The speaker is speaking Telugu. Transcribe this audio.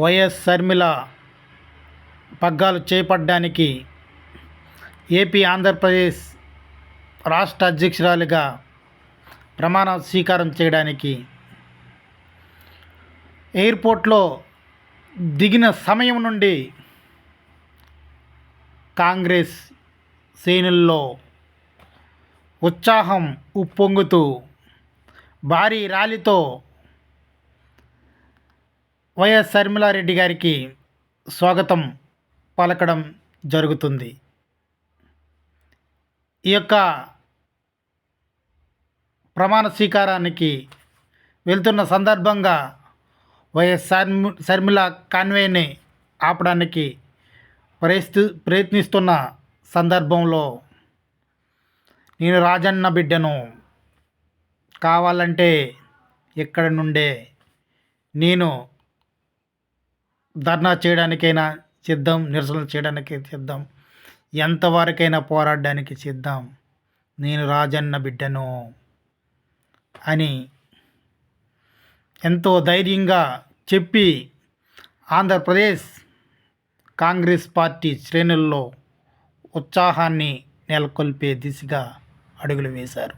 వైఎస్ షర్మిల పగ్గాలు చేపట్టడానికి ఏపీ ఆంధ్రప్రదేశ్ రాష్ట్ర అధ్యక్షురాలిగా ప్రమాణ స్వీకారం చేయడానికి ఎయిర్పోర్ట్లో దిగిన సమయం నుండి కాంగ్రెస్ శ్రేణుల్లో ఉత్సాహం ఉప్పొంగుతూ భారీ ర్యాలీతో వైఎస్ షర్మిలారెడ్డి గారికి స్వాగతం పలకడం జరుగుతుంది. ఈ యొక్క ప్రమాణ స్వీకారానికి వెళ్తున్న సందర్భంగా వైఎస్ షర్మి షర్మిల కాన్వేని ఆపడానికి ప్రయత్ని ప్రయత్నిస్తున్న సందర్భంలో నేను రాజన్న బిడ్డను కావాలంటే ఇక్కడ నుండే నేను ధర్నా చేయడానికైనా సిద్ధం నిరసన చేయడానికి సిద్ధం. ఎంతవరకైనా పోరాడడానికి సిద్ధం. నేను రాజన్న బిడ్డను అని ఎంతో ధైర్యంగా చెప్పి ఆంధ్రప్రదేశ్ కాంగ్రెస్ పార్టీ శ్రేణుల్లో ఉత్సాహాన్ని నెలకొల్పే దిశగా అడుగులు వేశారు.